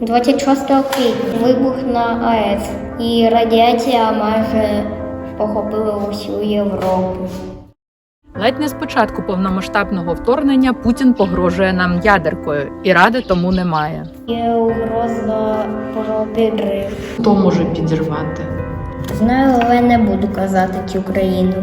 26 квітня вибух на АЕС і радіація майже похопила усю Європу. Ледь не з початку повномасштабного вторгнення Путін погрожує нам ядеркою, і ради тому немає. Є угроза про підрив. Хто може підірвати? Знаю, але не буду казати цю країну.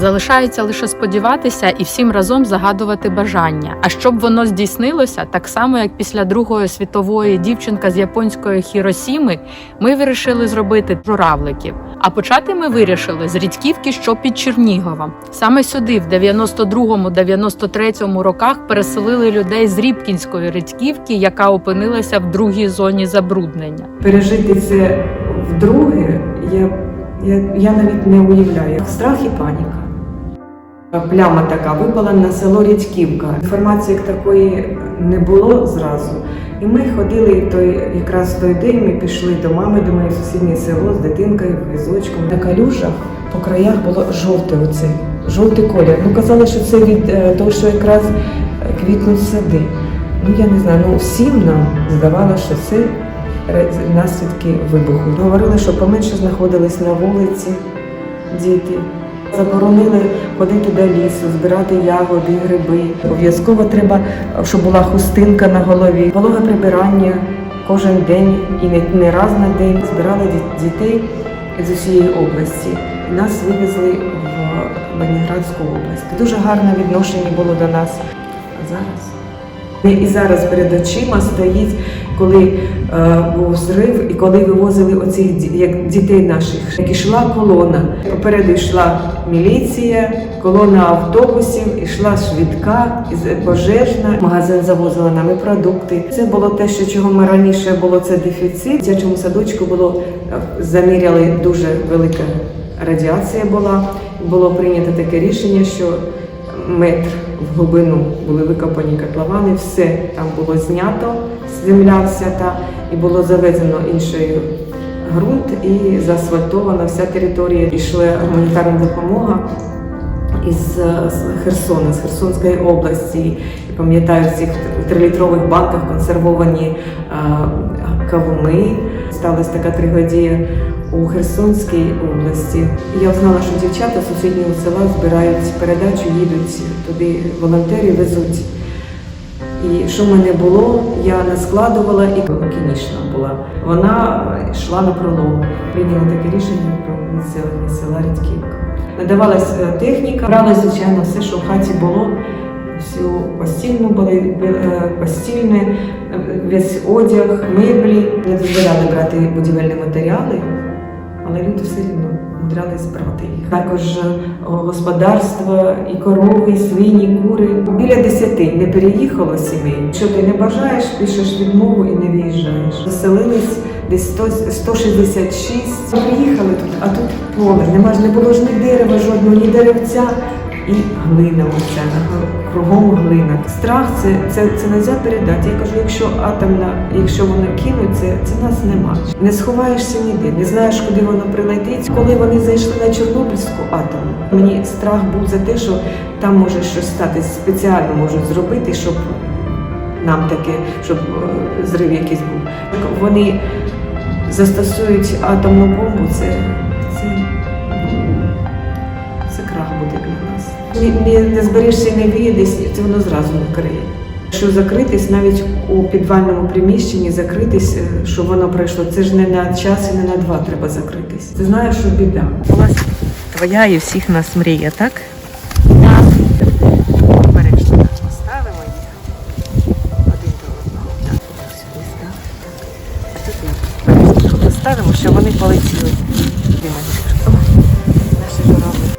Залишається лише сподіватися і всім разом загадувати бажання. А щоб воно здійснилося, так само як після Другої світової дівчинка з японської Хіросіми, ми вирішили зробити журавликів. А почати ми вирішили з Рідьківки, що під Черніговом. Саме сюди, в 92-93 роках, переселили людей з Рібкінської Рідьківки, яка опинилася в другій зоні забруднення. пережити це вдруге, я, я, я навіть не уявляю. Страх і паніка. Пляма така випала на село Рідьківка. Інформації як такої не було зразу. І ми ходили той, якраз той день ми пішли до мами, до моєї сусіднє село з дитинкою, візочком. На калюжах по краях було жовте оце, жовтий колір. Ну казали, що це від е, того, що якраз е, квітнуть сади. Ну я не знаю, ну всім нам здавалося, що це наслідки вибуху. Говорили, що поменше знаходились на вулиці діти. Заборонили ходити до лісу, збирати ягоди, гриби. Обов'язково треба, щоб була хустинка на голові, вологе прибирання кожен день і не, раз на день. Збирали дітей з усієї області. Нас вивезли в Ленінградську область. Дуже гарне відношення було до нас. Зараз? І зараз перед очима стоїть, коли е, був зрив, і коли вивозили оцих як дітей наших, як ішла колона. Попереду йшла міліція, колона автобусів, ішла швидка, пожежна. Магазин завозила нам і продукти. Це було те, що чого ми раніше було це дефіцит. В дитячому садочку було е, заміряли дуже велика радіація була. Було прийнято таке рішення, що метр в глибину були викопані котловани, все там було знято, земля вся та, і було завезено інший ґрунт і заасфальтована вся територія. Ішла гуманітарна допомога із е, Херсона, з Херсонської області. Пам'ятаю в цих трилітрових банках консервовані е, кавуни. Сталася така трагедія у Херсонській області. Я знала, що дівчата з сусіднього села збирають передачу, їдуть туди, волонтери везуть. І що в мене було, я наскладувала і кінічна була. Вона йшла на пролом. Прийняла таке рішення про населення села Рідківка. Надавалась е, техніка, брали, звичайно, все, що в хаті було. Всю постільну були е, постільне, е, весь одяг, меблі. Не дозволяли брати будівельні матеріали, але люди все рівно мудрялись брати їх. Також е, господарство, і корови, і свині, і кури. Біля десяти не переїхало сімей. Що ти не бажаєш, пишеш відмову і не виїжджаєш. Заселились десь 100, 166. Приїхали тут, а тут поле. Нема ж не було ж ні дерева жодного, ні деревця. І глина оця, кругом глина. Страх це, це, це не можна передати. Я кажу, якщо атомна, якщо воно кинуть, це, це нас нема. Не сховаєшся ніде, не знаєш, куди воно прилетить. Коли вони зайшли на Чорнобильську атомну, мені страх був за те, що там може щось статись спеціально можуть зробити, щоб нам таке, щоб е, зрив якийсь був. Вони застосують атомну бомбу, це, Не, не, не зберешся, не виїдеш, це воно зразу накриє. Якщо закритись, навіть у підвальному приміщенні закритись, е, щоб воно пройшло, це ж не на час і не на два треба закритись. Ти знаєш, що біда. У вас твоя і всіх нас мрія, так? Так. Обережно поставимо їх один до одного. Так, сюди ставимо. Так. А тут я поставимо, щоб вони полетіли. Наші журавлики.